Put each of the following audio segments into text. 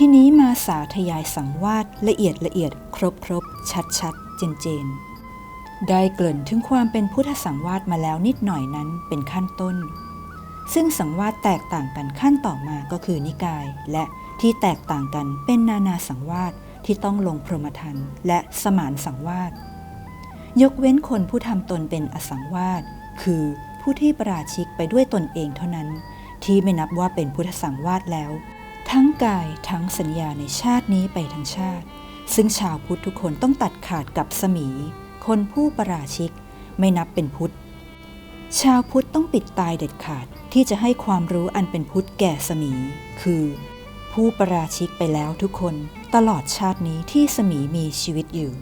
ทีนี้มาสาธยายสังวาสละเอียดละเอียดครบครบชัดชัดเจนเจนได้เกริ่นถึงความเป็นพุทธสังวาสมาแล้วนิดหน่อยนั้นเป็นขั้นต้น ซึ่งสังวาสแตกต่างกันขั้นต่อมาก็คือนิกาย และที่แตกต่างกันเป็นนานาสังวาสที่ต้องลงพรหมทันและสมานสังวาสยกเว้นคนผู้ทำตนเป็นอสังวาสคือผู้ที่ประราชิกไปด้วยตนเองเท่านั้น ที่ไม่นับว่าเป็นพุทธสังวาสแล้ว ทั้งกายทั้งสัญญาในชาตินี้ไปทั้งชาติ ซึ่งชาวพุทธทุกคนต้องตัดขาดกับสมี คนผู้ประราชิกไม่นับเป็นพุทธ ชาวพุทธต้องปิดตายเด็ดขาดที่จะให้ความรู้อันเป็นพุทธแก่สมี คือ ผู้ประราชิกไปแล้วทุกคนตลอดชาตินี้ที่สมีมีชีวิตอยู่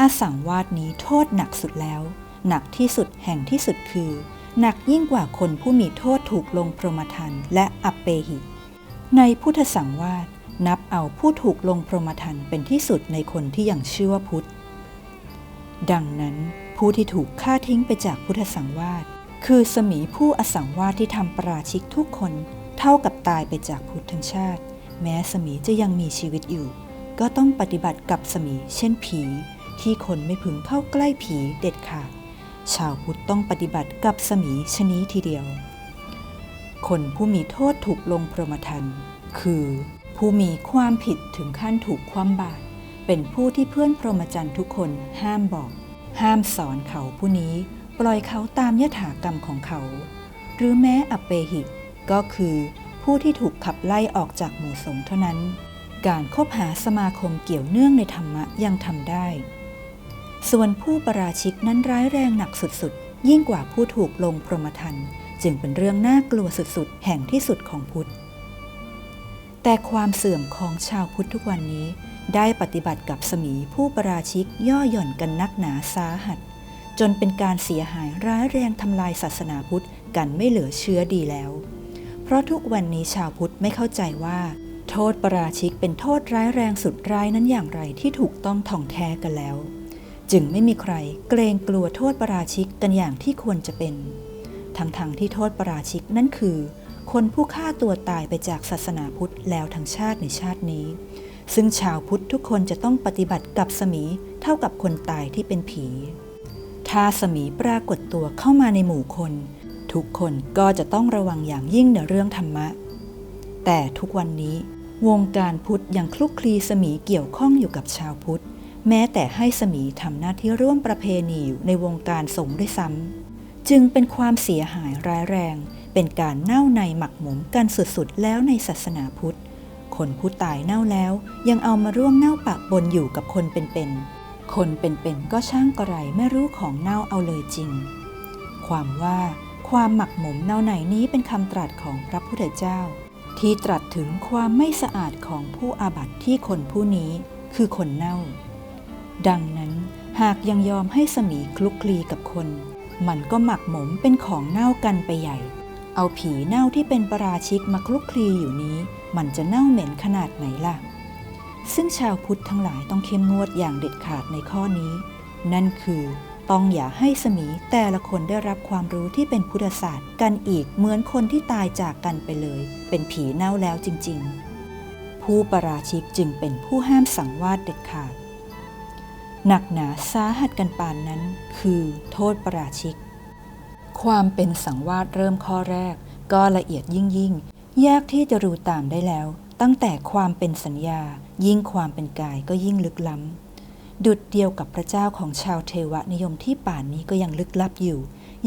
อสังวาสนี้โทษหนักสุดแล้ว หนักที่สุดแห่งที่สุดคือ หนักยิ่งกว่าคนผู้มีโทษถูกลงพรหมทันและอัปเปหิ ในพุทธสังวาสนับเอาผู้ถูกลงพรหมทันเป็นที่สุดในคนที่ยังชื่อว่าพุทธ ดังนั้นผู้ที่ถูกฆ่าทิ้งไปจากพุทธสังวาสคือสมีผู้อสังวาสที่ทำปราชิกทุกคนเท่ากับตายไปจากพุทธทั้งชาติ แม้สมีจะยังมีชีวิตอยู่ ก็ต้องปฏิบัติกับสมีเช่นผี ที่คนไม่พึงเข้าใกล้ผีเด็ดขาด ชาวพุทธต้องปฏิบัติกับสมีชนี้ทีเดียว คนผู้มีโทษถูกลงพรหมทันคือผู้มีความผิดถึงขั้นถูกความบาตรเป็นผู้ที่เพื่อนพรหมจรรย์ทุกคนห้ามบอก ห้ามสอนเขาผู้นี้ปล่อยเขาตามยถากรรมของเขา หรือแม้อเปหิก็คือผู้ที่ถูกขับไล่ออกจากหมู่สงฆ์เท่านั้น การคบหาสมาคมเกี่ยวเนื่องในธรรมะยังทำได้ ส่วนผู้ประราชิกนั้นร้ายแรงหนักสุดๆ ยิ่งกว่าผู้ถูกลงพรหมทันจึงเป็นเรื่องน่ากลัวสุดๆ แห่งที่สุดของพุทธ แต่ความเสื่อมของชาวพุทธทุกวันนี้ ได้ปฏิบัติกับสมีผู้ประราชิกย่อหย่อนกันนักหนาสาหัส จนเป็นการเสียหายร้ายแรงทำลายศาสนาพุทธกันไม่เหลือเชื้อดีแล้ว เพราะทุกวันนี้ชาวพุทธไม่เข้าใจว่า โทษประราชิกเป็นโทษร้ายแรงสุดร้ายนั้นอย่างไรที่ถูกต้องท่องแท้กันแล้ว จึงไม่มีใครเกรงกลัวโทษประราชิกกันอย่างที่ควรจะเป็น ทั้งๆทที่โทษประราชิกนั่นคือ คนผู้ฆ่าตัวตายไปจากศาสนาพุทธแล้วทั้งชาติในชาตินี้ ซึ่งชาวพุทธทุกคนจะต้องปฏิบัติกับสมีเท่ากับคนตายที่เป็นผี ถ้าสมีปรากฏตัวเข้ามาในหมู่คน ทุกคนก็จะต้องระวังอย่างยิ่งในเรื่องธรรมะ แต่ทุกวันนี้วงการพุทธยังคลุกคลีสมีเกี่ยวข้องอยู่กับชาวพุทธ แม้แต่ให้สมีทำหน้าที่ร่วมประเพณีอยู่ในวงการสงฆ์ด้วยซ้ำจึงเป็นความเสียหายร้ายแรง เป็นการเน่าในหมักหมมกันสุดๆ แล้วในศาสนาพุทธ คนผู้ตายเน่าแล้วยังเอามาร่วมเน่าปะปนอยู่กับคนเป็นๆ คนเป็นๆก็ช่างกระไรไม่รู้ของเน่าเอาเลยจริง ความว่าความหมักหมมเน่าในนี้เป็นคำตรัสของพระพุทธเจ้า ที่ตรัสถึงความไม่สะอาดของผู้อาบัติที่คนผู้นี้คือคนเน่า ดังนั้นหากยังยอมให้สมีคลุกคลีกับคน มันก็หมักหมมเป็นของเน่ากันไปใหญ่ เอาผีเน่าที่เป็นปราชิกมาคลุกคลีอยู่นี้ มันจะเน่าเหม็นขนาดไหนล่ะ ซึ่งชาวพุทธทั้งหลายต้องเข้มงวดอย่างเด็ดขาดในข้อนี้ นั่นคือต้องอย่าให้สมีแต่ละคนได้รับความรู้ที่เป็นพุทธศาสตร์กันอีกเหมือนคนที่ตายจากกันไปเลย เป็นผีเน่าแล้วจริง ๆ ผู้ปราชิกจึงเป็นผู้ห้ามสังวาสเด็ดขาด หนักหนาสาหัสกันปานนั้น คือโทษปราชิก ความเป็นสังวาสเริ่มข้อแรก ก็ละเอียดยิ่งยิ่งยากที่จะรู้ตามได้แล้ว ตั้งแต่ความเป็นสัญญา ยิ่งความเป็นกายก็ยิ่งลึกล้ำ ดุดเดียวกับพระเจ้าของชาวเทวนิยมที่ป่านนี้ก็ยังลึกลับอยู่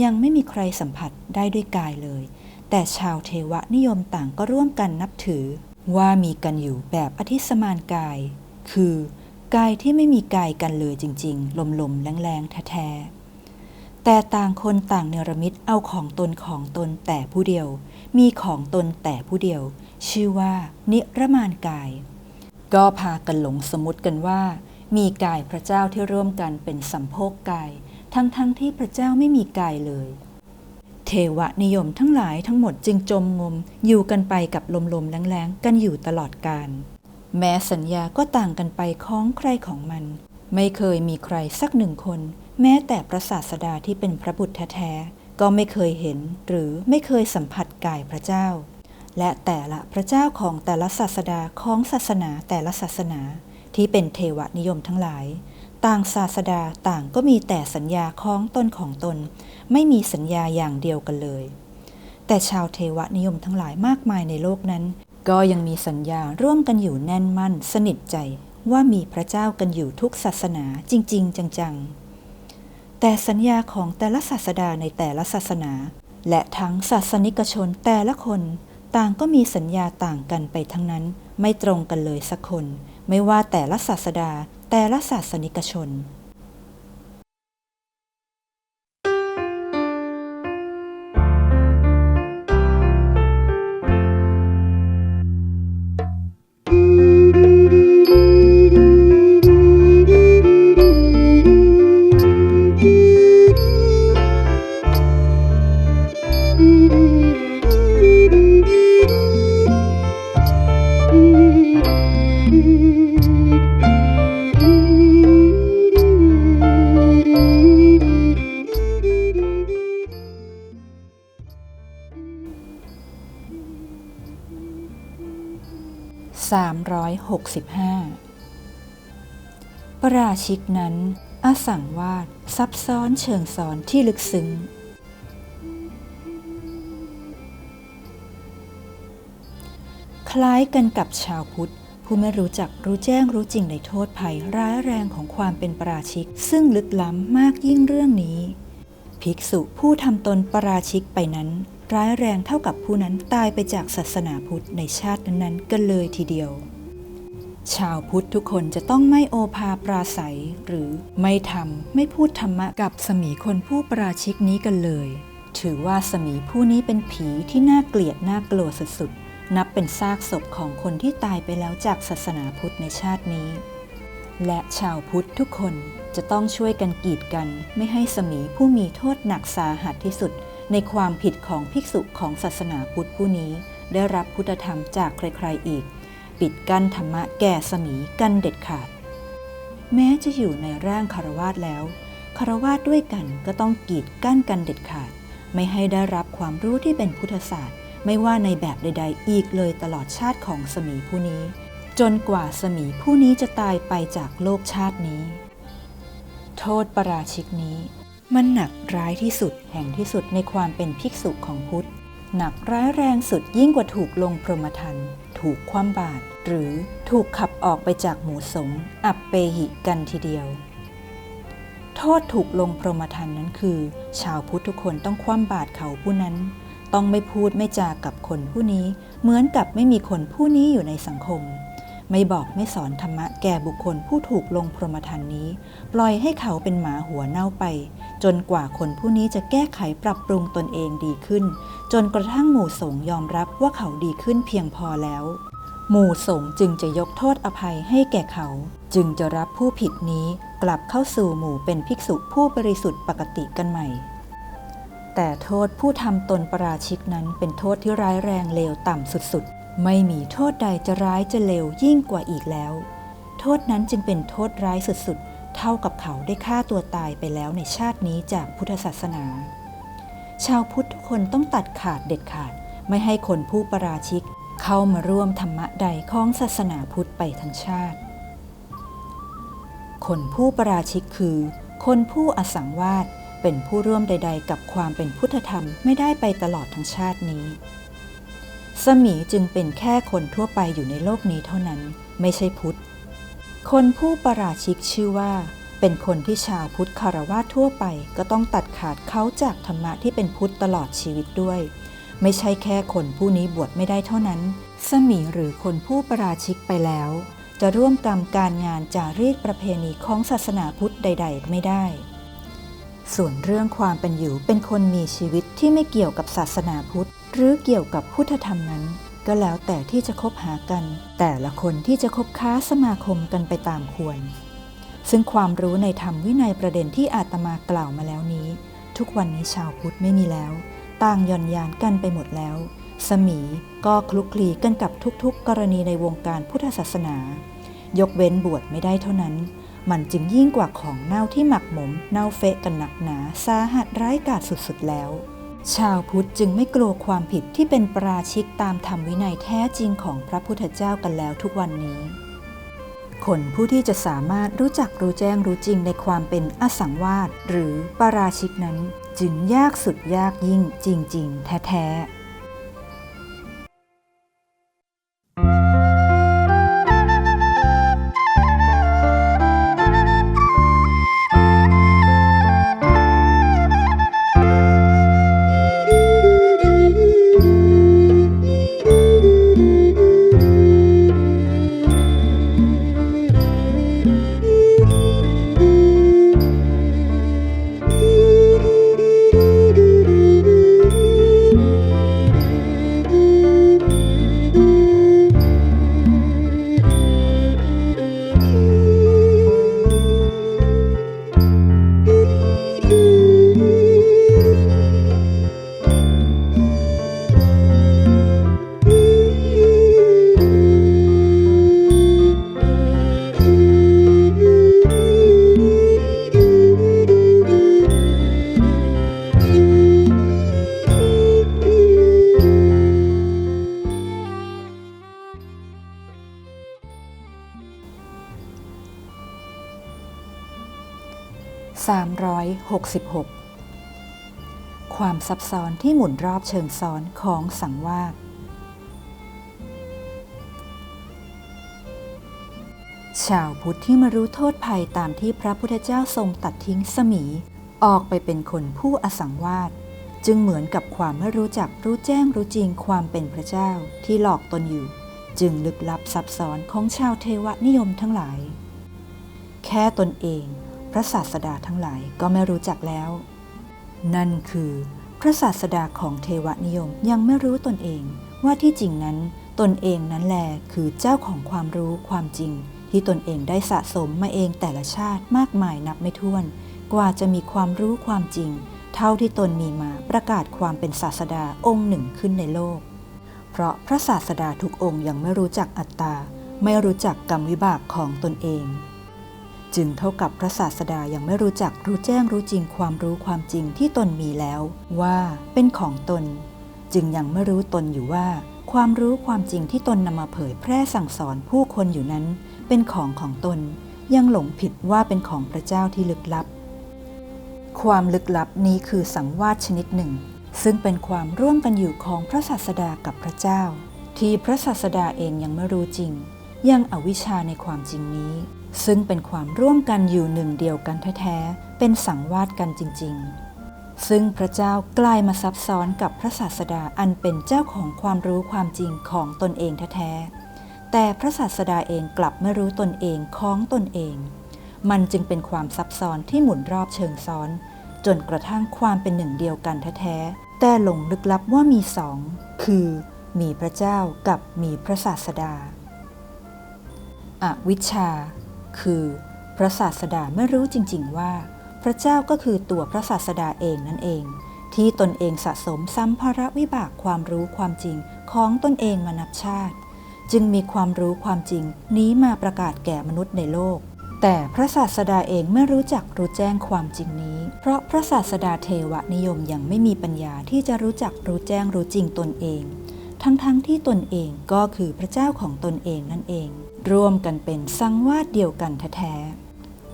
ยังไม่มีใครสัมผัสได้ด้วยกายเลย แต่ชาวเทวนิยมต่างก็ร่วมกันนับถือ ว่ามีกันอยู่แบบอธิสมานกาย คือ กายที่ไม่มีกายกันเลยจริง ๆ ลมๆแรงๆแท้ๆแต่ต่างคนต่างเนรมิตเอาของตนของตนแต่ผู้เดียว มีของตนแต่ผู้เดียว ชื่อว่า นิรมานกาย ก็พากันหลงสมมติกันว่า มีกายพระเจ้าที่ร่วมกันเป็นสัมโพกกาย ทั้งๆทที่พระเจ้าไม่มีกายเลย เทวนิยมทั้งหลายทั้งหมดจึงจมงมอยู่กันไปกับลมๆแรงๆกันอยู่ตลอดกาล แม้สัญญาก็ต่างกันไปของใครของมัน ไม่เคยมีใครสักหนึ่งคน แม้แต่พระศาสดาที่เป็นพระบุตรแท้ๆก็ไม่เคยเห็นหรือไม่เคยสัมผัสกายพระเจ้า และแต่ละพระเจ้าของแต่ละศาสดาของศาสนาแต่ละศาสนา ที่เป็นเทวนิยมทั้งหลาย ต่างศาสดาต่างก็มีแต่สัญญาของตนของตน ไม่มีสัญญาอย่างเดียวกันเลย แต่ชาวเทวนิยมทั้งหลายมากมายในโลกนั้น ก็ยังมีสัญญาร่วมกันอยู่แน่นมั่นสนิทใจว่ามีพระเจ้ากันอยู่ทุกศาสนาจริง ๆ จังๆ แต่สัญญาของแต่ละศาสดาในแต่ละศาสนา และทั้งศาสนิกชนแต่ละคน ต่างก็มีสัญญาต่างกันไปทั้งนั้น ไม่ตรงกันเลยสักคน ไม่ว่าแต่ละศาสดาแต่ละศาสนิกชน 365ปราชิกนั้นอาสังวาดซับซ้อนเชิงซ้อนที่ลึกซึ้ง คล้ายกันกับชาวพุทธ ผู้ไม่รู้จักรู้แจ้งรู้จริงในโทษภัยร้ายแรงของความเป็นปราชิก ซึ่งลึกล้ำมากยิ่งเรื่องนี้ ภิกษุผู้ทำตนปราชิกไปนั้นร้ายแรงเท่ากับผู้นั้นตายไปจากศาสนาพุทธในชาตินั้นๆกันเลยทีเดียว ชาวพุทธทุกคนจะต้องไม่โอภาปราศัย หรือไม่ทำไม่พูดธรรมะกับสมีคนผู้ปราชิกนี้กันเลย ถือว่าสมีผู้นี้เป็นผีที่น่าเกลียดน่ากลัวสุดๆนับเป็นซากศพของคนที่ตายไปแล้วจากศาสนาพุทธในชาตินี้ และชาวพุทธทุกคนจะต้องช่วยกันกีดกัน ไม่ให้สมีผู้มีโทษหนักสาหัสที่สุด ในความผิดของภิกษุของศาสนาพุทธผู้นี้ ได้รับพุทธธรรมจากใครๆอีก ปิดกั้นธรรมะแก่สมีกันเด็ดขาด แม้จะอยู่ในร่างคารวาสแล้วคารวาสด้วยกันก็ต้องกีดกั้นกันเด็ดขาด ไม่ให้ได้รับความรู้ที่เป็นพุทธศาสตร์ ไม่ว่าในแบบใด ๆ อีกเลยตลอดชาติของสมีผู้นี้ จนกว่าสมีผู้นี้จะตายไปจากโลกชาตินี้ โทษประราชิกนี้ มันหนักร้ายที่สุดแห่งที่สุดในความเป็นภิกษุของพุทธ หนักร้ายแรงสุดยิ่งกว่าถูกลงพรหมทัน ถูกคว่ำบาตรหรือถูกขับออกไปจากหมู่สงฆ์อับเปหิกันทีเดียว โทษถูกลงพรหมทันนั้นคือ ชาวพุทธทุกคนต้องคว่ำบาตรเขาผู้นั้น ต้องไม่พูดไม่จากับคนผู้นี้ เหมือนกับไม่มีคนผู้นี้อยู่ในสังคม ไม่บอกไม่สอนธรรมะแก่บุคคลผู้ถูกลงพรหมทันนี้ ปล่อยให้เขาเป็นหมาหัวเน่าไป จนกว่าคนผู้นี้จะแก้ไขปรับปรุงตนเองดีขึ้น จนกระทั่งหมู่สงยอมรับว่าเขาดีขึ้นเพียงพอแล้ว หมู่สงจึงจะยกโทษอภัยให้แก่เขา จึงจะรับผู้ผิดนี้กลับเข้าสู่หมู่เป็นภิกษุผู้บริสุทธิ์ปกติกันใหม่แต่โทษผู้ทำตนประราชิกนั้นเป็นโทษที่ร้ายแรงเลวต่ำสุดๆ ไม่มีโทษใดจะร้ายจะเลวยิ่งกว่าอีกแล้ว โทษนั้นจึงเป็นโทษร้ายสุดๆ เท่ากับเขาได้ฆ่าตัวตายไปแล้วในชาตินี้จากพุทธศาสนา ชาวพุทธทุกคนต้องตัดขาดเด็ดขาด ไม่ให้คนผู้ประราชิก เข้ามาร่วมธรรมะใดของศาสนาพุทธไปทั้งชาติ คนผู้ประราชิกคือ คนผู้อสังวาสเป็นผู้ร่วมใด ๆ กับความเป็นพุทธธรรมไม่ได้ไปตลอดทั้งชาตินี้ สมีจึงเป็นแค่คนทั่วไปอยู่ในโลกนี้เท่านั้น ไม่ใช่พุทธ คนผู้ประราชิกชื่อว่า เป็นคนที่ชาวพุทธคารวะทั่วไป ก็ต้องตัดขาดเขาจากธรรมะที่เป็นพุทธตลอดชีวิตด้วย ไม่ใช่แค่คนผู้นี้บวชไม่ได้เท่านั้น สมีหรือคนผู้ประราชิกไปแล้ว จะร่วมกรรมการงานจารีตประเพณีของศาสนาพุทธใด ๆ ไม่ได้ส่วนเรื่องความเป็นอยู่เป็นคนมีชีวิตที่ไม่เกี่ยวกับศาสนาพุทธ หรือเกี่ยวกับพุทธธรรมนั้น ก็แล้วแต่ที่จะคบหากัน แต่ละคนที่จะคบค้าสมาคมกันไปตามควร ซึ่งความรู้ในธรรมวินัยประเด็นที่อาตมากล่าวมาแล้วนี้ ทุกวันนี้ชาวพุทธไม่มีแล้ว ต่างย่อนยานกันไปหมดแล้ว สมีก็คลุกคลีกันกับทุกๆ กรณีในวงการพุทธศาสนา ยกเว้นบวชไม่ได้เท่านั้นมันจึงยิ่งกว่าของเน่าที่หมักหมม เน่าเฟะกันหนักหนา สาหัสร้ายกาจสุดๆแล้ว ชาวพุทธจึงไม่กลัวความผิดที่เป็นปราชิกตามธรรมวินัยแท้จริงของพระพุทธเจ้ากันแล้วทุกวันนี้ คนผู้ที่จะสามารถรู้จักรู้แจ้งรู้จริงในความเป็นอสังวาสหรือปราชิกนั้นจึงยากสุดยากยิ่งจริง ๆ แท้ๆ 366 ความซับซ้อนที่หมุนรอบเชิงซ้อนของสังวาสชาวพุทธที่มารู้โทษภัยตามที่พระพุทธเจ้าทรงตัดทิ้งสมี ออกไปเป็นคนผู้อสังวาสจึงเหมือนกับความไม่รู้จักรู้แจ้งรู้จริงความเป็นพระเจ้าที่หลอกตนอยู่ จึงลึกลับซับซ้อนของชาวเทวนิยมทั้งหลาย แค่ตนเอง ระศาสดาทั้งหลายก็ไม่รู้จักแล้ว นั่นคือ พระศาสดาของเทวนิยมยังไม่รู้ตนเอง ว่าที่จริงนั้นตนเองนั้นแหลคือเจ้าของความรู้ความจริง ที่ตนเองได้สะสมมาเองแต่ละชาติมากมายนับไม่ถ้วน กว่าจะมีความรู้ความจริง เท่าที่ตนมีมาประกาศความเป็นศาสดาองค์หนึ่งขึ้นในโลก เพราะพระศาสดาทุกองค์ยังไม่รู้จักอัตตา ไม่รู้จักกรรมวิบากของตนเอง จึงเท่ากับพระศาสดายังไม่รู้จักรู้แจ้งรู้จริงความรู้ความจริงที่ตนมีแล้ว ว่าเป็นของตน จึงยังไม่รู้ตนอยู่ว่า ความรู้ความจริงที่ตนนำมาเผยแพร่สั่งสอนผู้คนอยู่นั้น เป็นของของตน ยังหลงผิดว่าเป็นของพระเจ้าที่ลึกลับ ความลึกลับนี้คือสังวาสชนิดหนึ่ง ซึ่งเป็นความร่วมกันอยู่ของพระศาสดากับพระเจ้า ที่พระศาสดาเองยังไม่รู้จริง ยังอวิชชาในความจริงนี้ ซึ่งเป็นความร่วมกันอยู่หนึ่งเดียวกันแท้ๆ เป็นสังวาสกันจริง ๆ ซึ่งพระเจ้ากลายมาซับซ้อนกับพระศาสดาอันเป็นเจ้าของความรู้ความจริงของตนเองแท้ๆ แต่พระศาสดาเองกลับไม่รู้ตนเองของตนเอง มันจึงเป็นความซับซ้อนที่หมุนรอบเชิงซ้อน จนกระทั่งความเป็นหนึ่งเดียวกันแท้ๆ แต่หลงลึกลับว่ามีสอง คือมีพระเจ้ากับมีพระศาสดา อวิชชา คือ พระศาสดาไม่รู้จริง ๆ ว่า พระเจ้าก็คือตัวพระศาสดาเองนั่นเอง ที่ตนเองสะสมสัมภาระวิบากความรู้ความจริงของตนเองมานับชาติ จึงมีความรู้ความจริงนี้มาประกาศแก่มนุษย์ในโลก แต่พระศาสดาเองไม่รู้จักรู้แจ้งความจริงนี้ เพราะพระศาสดาเทวนิยมยังไม่มีปัญญาที่จะรู้จักรู้แจ้งรู้จริงตนเอง ทั้งๆทที่ตนเองก็คือพระเจ้าของตนเองนั่นเอง ร่วมกันเป็นสังวาสเดียวกันแท้ๆ